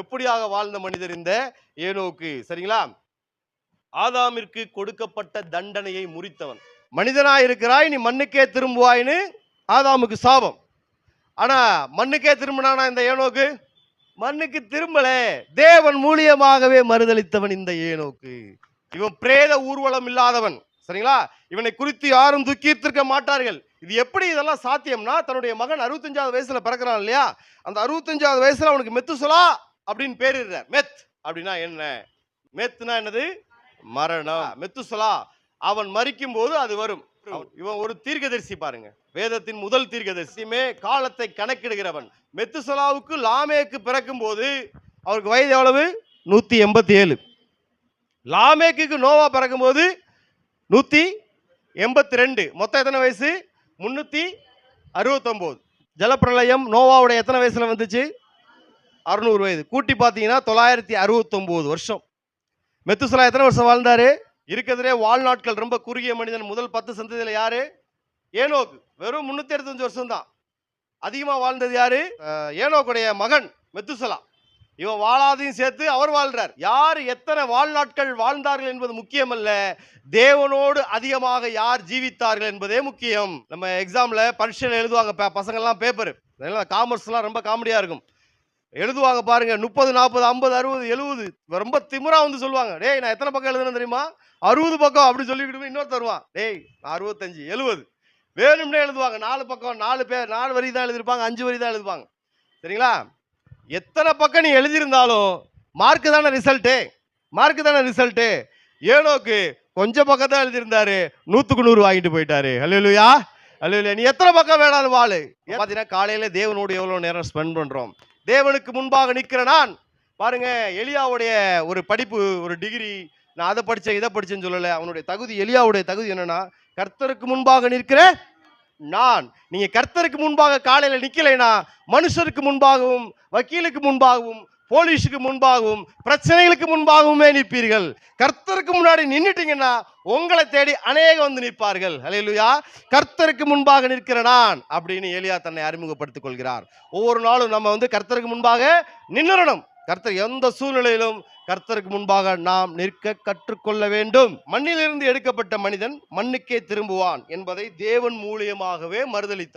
எப்படியாக வாழ்ந்த மனிதர் இந்த ஏனோக்கு? சரிங்களா? ஆதாமிற்கு கொடுக்கப்பட்ட தண்டனையை முறித்தவன். மனிதனாய் இருக்கிறாய் நீ மண்ணுக்கே திரும்புவாயின்னு ஆதாமுக்கு சாபம். ஆனா மண்ணுக்கே திரும்பினானா இந்த ஏனோக்கு? மண்ணுக்கு திரும்பல. தேவன் மூலியமாகவே மறுதளித்தவன் இந்த ஏனோக்கு. இவன் பிரேத ஊர்வலம் இல்லாதவன். சரிங்களா? இவனை குறித்து யாரும் துக்கித்திருக்க மாட்டார்கள். இது எப்படி இதெல்லாம் சாத்தியம்னா தன்னுடைய மகன் அறுபத்தஞ்சாவது வயசுல பிறக்கிறான் இல்லையா? அந்த அறுபத்தஞ்சாவது வயசுல அவனுக்கு மெத்துசலா அப்படின்னு பேரிடுற மெத் அப்படின்னா என்ன? மெத்னா என்னது? மரணம். மெத்துசலா அவன் மரிக்கும் போது அது வரும். இவன் ஒரு தீர்க்கதரிசி பாருங்க. வேதத்தின் முதல் தீர்க்கதரிசியுமே காலத்தை கணக்கிடுகிறவன். மெத்துசலாவுக்கு லாமேக்கு பிறக்கும் போது அவருக்கு வயது எவ்வளவு? நூத்தி எண்பத்தி ஏழு லாமேக்கு நோவா பிறக்கும் போது நூத்தி எண்பத்தி ரெண்டு. மொத்தம் எத்தனை வயசு? முன்னூத்தி அறுபத்தொம்போது. ஜலப்பிரளயம் நோவாவுடைய எத்தனை வயசுல வந்துச்சு? அறுநூறு வயது. கூட்டி பார்த்தீங்கன்னா தொள்ளாயிரத்தி அறுபத்தொம்போது வருஷம். மெத்துசலா எத்தனை வருஷம் வாழ்ந்தாரு? இருக்கிறதுலே வாழ்நாட்கள். ரொம்ப குறுகிய மனிதன். முதல் பத்து சந்ததியில் யார்? ஏனோக்கு வெறும் முந்நூற்றி அறுபத்தஞ்சு வருஷம் தான் அதிகமாக வாழ்ந்தது யார்? ஏனோக்குடைய மகன் மெத்துசலா. இவன் வாழாதையும் சேர்த்து அவர் வாழ்றார். யார் எத்தனை வாழ்நாட்கள் வாழ்ந்தார்கள் என்பது முக்கியமல்ல. தேவனோடு அதிகமாக யார் ஜீவித்தார்கள் என்பதே முக்கியம். நம்ம எக்ஸாமில் பரீட்சையில் எழுதுவாங்க பசங்கள்லாம் பசங்கெல்லாம் பேப்பர் காமர்ஸ்லாம் ரொம்ப காமெடியாக இருக்கும். எழுதுவாங்க பாருங்க. முப்பது நாற்பது ஐம்பது அறுபது எழுபது ரொம்ப திமுறா வந்து சொல்லுவாங்க. டேய் நான் எத்தனை பக்கம் எழுதுனேன் தெரியுமா? அறுபது பக்கம் அப்படி சொல்லிக்கிட்டு போய் இன்னொரு தருவான் டேய் நான் அறுபத்தஞ்சு எழுபது வேணும்னே எழுதுவாங்க. நாலு பக்கம் நாலு பேர் நாலு வரி தான் எழுதிருப்பாங்க அஞ்சு வரி தான் எழுதுவாங்க. சரிங்களா? எத்தனை பக்கம் நீ எழுதியிருந்தாலும் மார்க்கு தானே ரிசல்ட்டு மார்க்கு தானே ரிசல்ட்டு ஏனோக்கு கொஞ்சம் பக்கம் தான் எழுதியிருந்தாரு. நூற்றுக்கு நூறு வாங்கிட்டு போயிட்டாரு. அல்லையா அல்லையா நீ எத்தனை பக்கம் வேணாலும் வாழு. பார்த்தீங்கன்னா காலையில் தேவனோடு எவ்வளோ நேரம் ஸ்பெண்ட் பண்ணுறோம் தேவனுக்கு முன்பாக நிற்கிற நான். பாருங்க எலியாவுடைய ஒரு படிப்பு ஒரு டிகிரி. நான் அதை படித்தேன் இதை படித்தேன்னு சொல்லலை. அவனுடைய தகுதி எலியாவுடைய தகுதி என்னன்னா கர்த்தருக்கு முன்பாக நிற்கிற நான். நீங்க கர்த்தருக்கு முன்பாக காலையில நிக்கலைனா மனுஷருக்கு முன்பாகவும் வக்கீலுக்கு முன்பாகவும் போலீஸுக்கு முன்பாகவும் பிரச்சனைகளுக்கு முன்பாகவுமே நிற்பீர்கள். கர்த்தருக்கு முன்னாடி நின்றுட்டீங்கன்னா உங்களை தேடி அநேகம் வந்து நிற்பார்கள். ஹalleluya. கர்த்தருக்கு முன்பாக நிற்கிற நான் அப்படின்னு எலியா தன்னை அறிமுகப்படுத்திக் கொள்கிறார். ஒவ்வொரு நாளும் நம்ம வந்து கர்த்தருக்கு முன்பாக நின்றுடணும் கர்த்தர் எந்த சூழ்நிலையிலும் கர்த்தருக்கு முன்பாக நாம் நிற்க கற்றுக்கொள்ள வேண்டும். மண்ணிலிருந்து எடுக்கப்பட்ட மனிதன் மண்ணுக்கே திரும்புவான் என்பதை தேவன் மூலியமாகவே மறுதளித்தான்